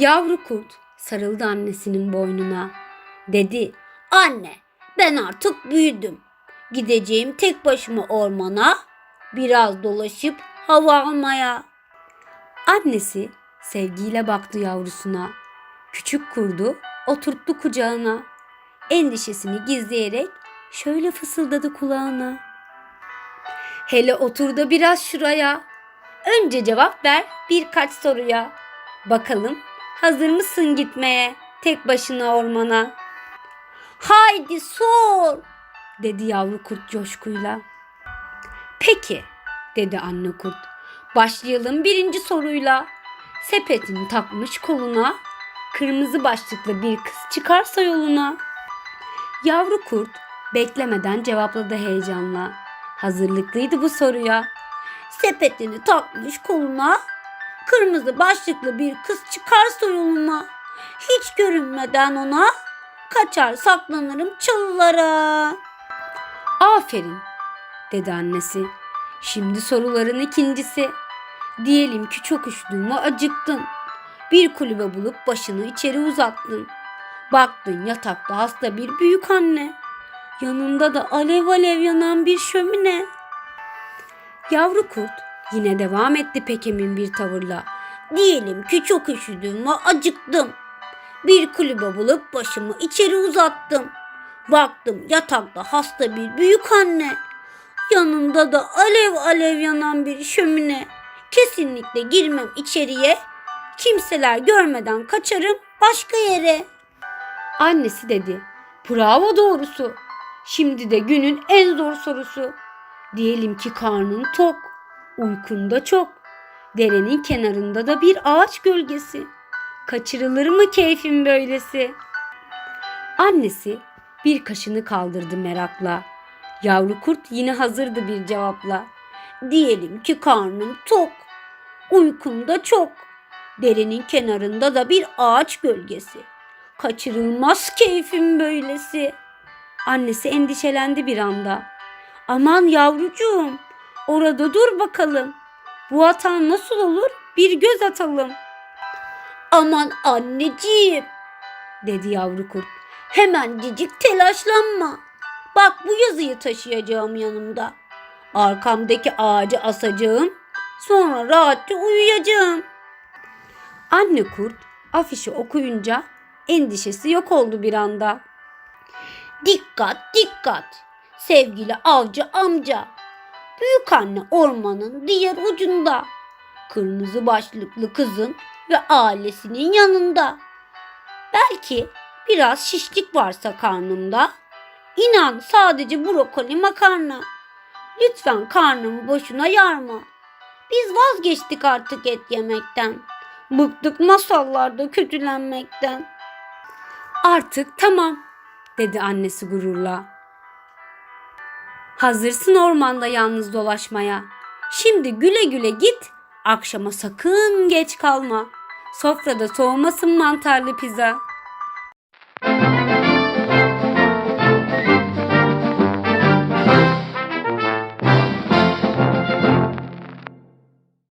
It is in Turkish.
Yavru kurt sarıldı annesinin boynuna. Dedi, anne ben artık büyüdüm. Gideceğim tek başıma ormana, biraz dolaşıp hava almaya. Annesi sevgiyle baktı yavrusuna. Küçük kurdu oturttu kucağına. Endişesini gizleyerek şöyle fısıldadı kulağına. Hele otur da biraz şuraya. Önce cevap ver birkaç soruya. Bakalım hazır mısın gitmeye tek başına ormana? Haydi sor dedi yavru kurt coşkuyla. Peki dedi anne kurt. Başlayalım birinci soruyla. Sepetini takmış koluna. Kırmızı başlıklı bir kız çıkarsa yoluna. Yavru kurt beklemeden cevapladı heyecanla. Hazırlıklıydı bu soruya. Sepetini takmış koluna. Kırmızı başlıklı bir kız çıkarsa yoluma. Hiç görünmeden ona kaçar saklanırım çalılara. Aferin dedi annesi. Şimdi soruların ikincisi. Diyelim ki çok üşüdün ve acıktın. Bir kulübe bulup başını içeri uzattın. Baktın yatakta hasta bir büyük anne. Yanında da alev alev yanan bir şömine. Yavru kurt yine devam etti pekemin bir tavırla. Diyelim ki çok üşüdüm ve acıktım. Bir kulübe bulup başımı içeri uzattım. Baktım yatakta hasta bir büyük anne. Yanında da alev alev yanan bir şömine. Kesinlikle girmem içeriye. Kimseler görmeden kaçarım başka yere. Annesi dedi. Bravo doğrusu. Şimdi de günün en zor sorusu. Diyelim ki karnın tok, uykunda çok. Derenin kenarında da bir ağaç gölgesi. Kaçırılır mı keyfin böylesi? Annesi bir kaşını kaldırdı merakla. Yavru kurt yine hazırdı bir cevapla. Diyelim ki karnım tok, uykumda çok. Derenin kenarında da bir ağaç gölgesi. Kaçırılmaz keyfim böylesi. Annesi endişelendi bir anda. Aman yavrucuğum, orada dur bakalım. Bu hatan nasıl olur? Bir göz atalım. Aman anneciğim, dedi yavru kurt. Hemen cicik telaşlanma. Bak bu yazıyı taşıyacağım yanımda. Arkamdaki ağacı asacağım. Sonra rahatça uyuyacağım. Anne kurt afişi okuyunca endişesi yok oldu bir anda. Dikkat dikkat sevgili avcı amca. Büyük anne ormanın diğer ucunda. Kırmızı başlıklı kızın ve ailesinin yanında. Belki biraz şişlik varsa karnımda. İnan sadece brokoli makarna. Lütfen karnımı boşuna yarma. Biz vazgeçtik artık et yemekten. Bıktık masallarda kötülenmekten. Artık tamam dedi annesi gururla. Hazırsın ormanda yalnız dolaşmaya. Şimdi güle güle git. Akşama sakın geç kalma. Sofrada soğumasın mantarlı pizza.